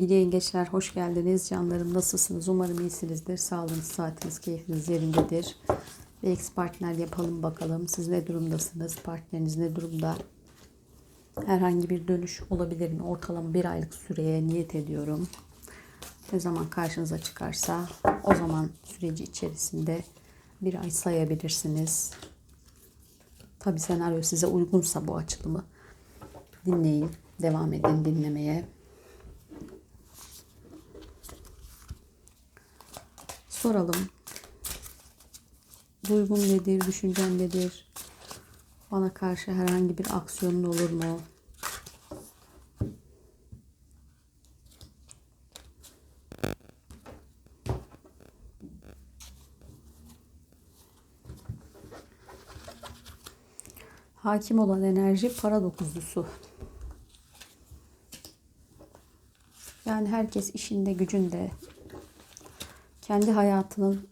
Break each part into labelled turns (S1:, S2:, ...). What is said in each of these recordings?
S1: Sevgili yengeçler hoş geldiniz. Canlarım nasılsınız? Umarım iyisinizdir. Sağlığınız, saatiniz, keyfiniz yerindedir. Bir ex partner yapalım bakalım. Siz ne durumdasınız? Partneriniz ne durumda? Herhangi bir dönüş olabilir mi? Ortalama bir aylık süreye niyet ediyorum. Ne zaman karşınıza çıkarsa o zaman süreci içerisinde bir ay sayabilirsiniz. Tabi senaryo size uygunsa bu açılımı dinleyin. Devam edin dinlemeye. Soralım. Duygun nedir, düşüncen nedir? Bana karşı herhangi bir aksiyonun olur mu? Hakim olan enerji para dokuzlusu. Yani herkes işinde, gücünde, kendi hayatının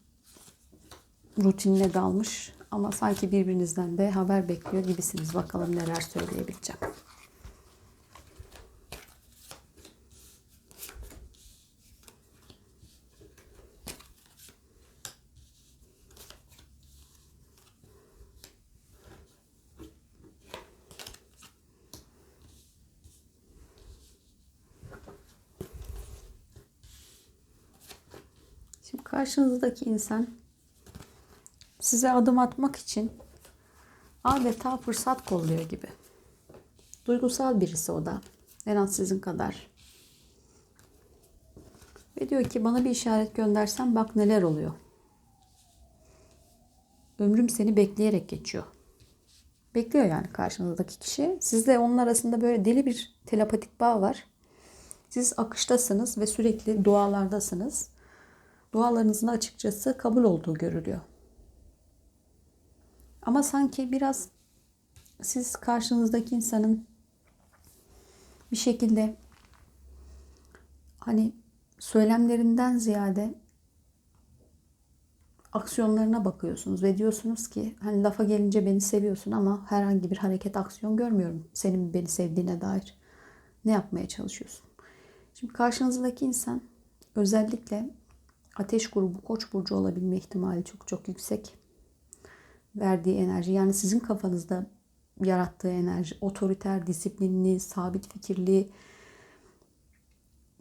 S1: rutinine dalmış ama sanki birbirinizden de haber bekliyor gibisiniz. Bakalım neler söyleyebileceğim. Karşınızdaki insan size adım atmak için adeta fırsat kolluyor gibi. Duygusal birisi o da. En az sizin kadar. Ve diyor ki bana bir işaret göndersen bak neler oluyor. Ömrüm seni bekleyerek geçiyor. Bekliyor yani karşınızdaki kişi. Sizle onun arasında böyle deli bir telepatik bağ var. Siz akıştasınız ve sürekli dualardasınız dualarınızın açıkçası kabul olduğu görülüyor. Ama sanki biraz siz karşınızdaki insanın bir şekilde hani söylemlerinden ziyade aksiyonlarına bakıyorsunuz ve diyorsunuz ki hani lafa gelince beni seviyorsun ama herhangi bir hareket aksiyon görmüyorum senin beni sevdiğine dair. Ne yapmaya çalışıyorsun? Şimdi karşınızdaki insan özellikle ateş grubu koç burcu olabilme ihtimali çok çok yüksek. Verdiği enerji yani sizin kafanızda yarattığı enerji otoriter, disiplinli, sabit fikirli,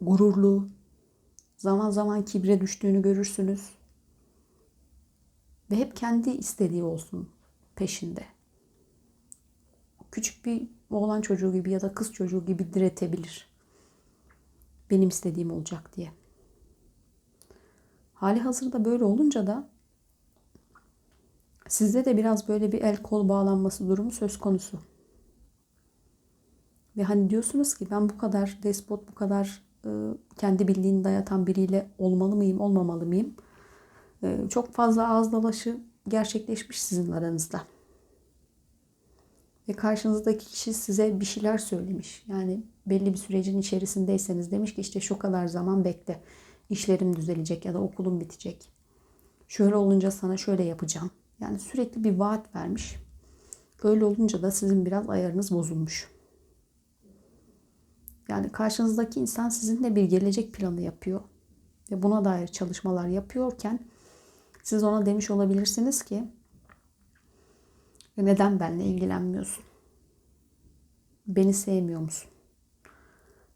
S1: gururlu, zaman zaman kibre düştüğünü görürsünüz. Ve hep kendi istediği olsun peşinde. Küçük bir oğlan çocuğu gibi ya da kız çocuğu gibi diretebilir. Benim istediğim olacak diye. Hali hazırda böyle olunca da sizde de biraz böyle bir el kol bağlanması durumu söz konusu. Ve hani diyorsunuz ki ben bu kadar despot, bu kadar e, kendi bildiğini dayatan biriyle olmalı mıyım, olmamalı mıyım? E, çok fazla ağız dalaşı gerçekleşmiş sizin aranızda. Ve karşınızdaki kişi size bir şeyler söylemiş. Yani belli bir sürecin içerisindeyseniz demiş ki işte şu kadar zaman bekle işlerim düzelecek ya da okulum bitecek. Şöyle olunca sana şöyle yapacağım. Yani sürekli bir vaat vermiş. Öyle olunca da sizin biraz ayarınız bozulmuş. Yani karşınızdaki insan sizinle bir gelecek planı yapıyor. Ve buna dair çalışmalar yapıyorken siz ona demiş olabilirsiniz ki neden benimle ilgilenmiyorsun? Beni sevmiyor musun?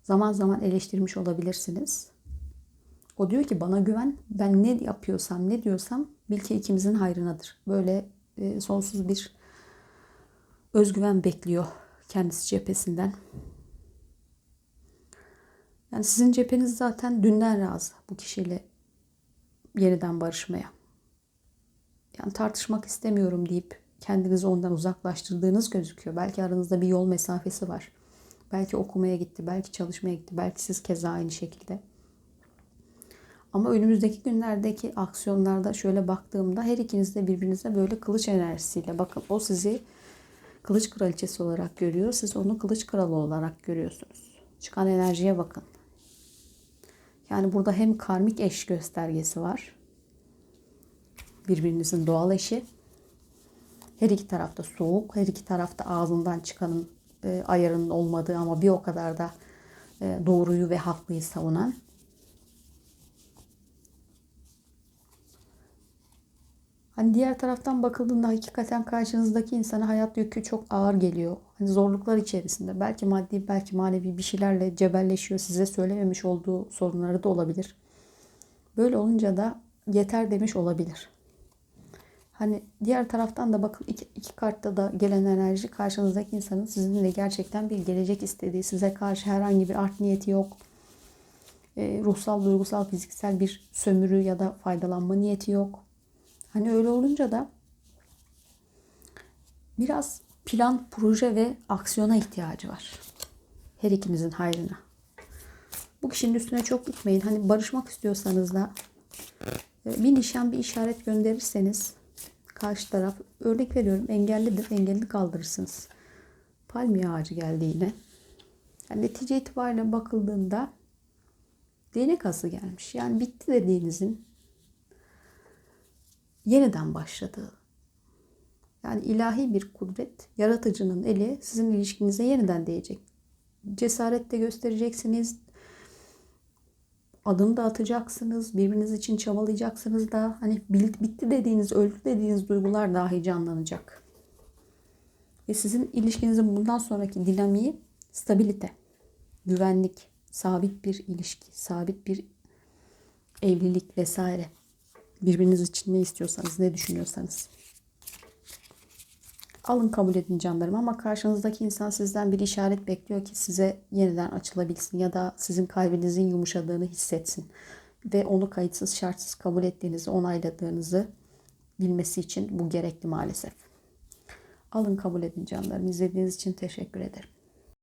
S1: Zaman zaman eleştirmiş olabilirsiniz. O diyor ki bana güven. Ben ne yapıyorsam, ne diyorsam bil ki ikimizin hayrınadır. Böyle e, sonsuz bir özgüven bekliyor kendisi cephesinden. Yani sizin cepheniz zaten dünden razı bu kişiyle yeniden barışmaya. Yani tartışmak istemiyorum deyip kendinizi ondan uzaklaştırdığınız gözüküyor. Belki aranızda bir yol mesafesi var. Belki okumaya gitti, belki çalışmaya gitti, belki siz keza aynı şekilde. Ama önümüzdeki günlerdeki aksiyonlarda şöyle baktığımda her ikiniz de birbirinize böyle kılıç enerjisiyle bakın o sizi kılıç kraliçesi olarak görüyor. Siz onu kılıç kralı olarak görüyorsunuz. Çıkan enerjiye bakın. Yani burada hem karmik eş göstergesi var. Birbirinizin doğal eşi. Her iki tarafta soğuk, her iki tarafta ağzından çıkanın e, ayarının olmadığı ama bir o kadar da e, doğruyu ve haklıyı savunan. Hani diğer taraftan bakıldığında hakikaten karşınızdaki insana hayat yükü çok ağır geliyor. Hani zorluklar içerisinde. Belki maddi, belki manevi bir şeylerle cebelleşiyor. Size söylememiş olduğu sorunları da olabilir. Böyle olunca da yeter demiş olabilir. Hani diğer taraftan da bakın iki, iki kartta da gelen enerji karşınızdaki insanın sizinle gerçekten bir gelecek istediği, size karşı herhangi bir art niyeti yok. E, ruhsal, duygusal, fiziksel bir sömürü ya da faydalanma niyeti yok. Hani öyle olunca da biraz plan, proje ve aksiyona ihtiyacı var. Her ikimizin hayrına. Bu kişinin üstüne çok gitmeyin. Hani barışmak istiyorsanız da e, bir nişan, bir işaret gönderirseniz karşı taraf örnek veriyorum engellidir. Engelli kaldırırsınız. Palmiye ağacı geldi yine. Yani netice itibariyle bakıldığında değnek ası gelmiş. Yani bitti dediğinizin yeniden başladığı. Yani ilahi bir kudret, yaratıcının eli sizin ilişkinize yeniden değecek. Cesaret de göstereceksiniz. Adım da atacaksınız. Birbiriniz için çabalayacaksınız da. Hani bitti dediğiniz, öldü dediğiniz duygular dahi canlanacak. Ve sizin ilişkinizin bundan sonraki dinamiği stabilite, güvenlik, sabit bir ilişki, sabit bir evlilik vesaire. Birbiriniz için ne istiyorsanız, ne düşünüyorsanız. Alın kabul edin canlarım ama karşınızdaki insan sizden bir işaret bekliyor ki size yeniden açılabilsin ya da sizin kalbinizin yumuşadığını hissetsin. Ve onu kayıtsız şartsız kabul ettiğinizi, onayladığınızı bilmesi için bu gerekli maalesef. Alın kabul edin canlarım. İzlediğiniz için teşekkür ederim.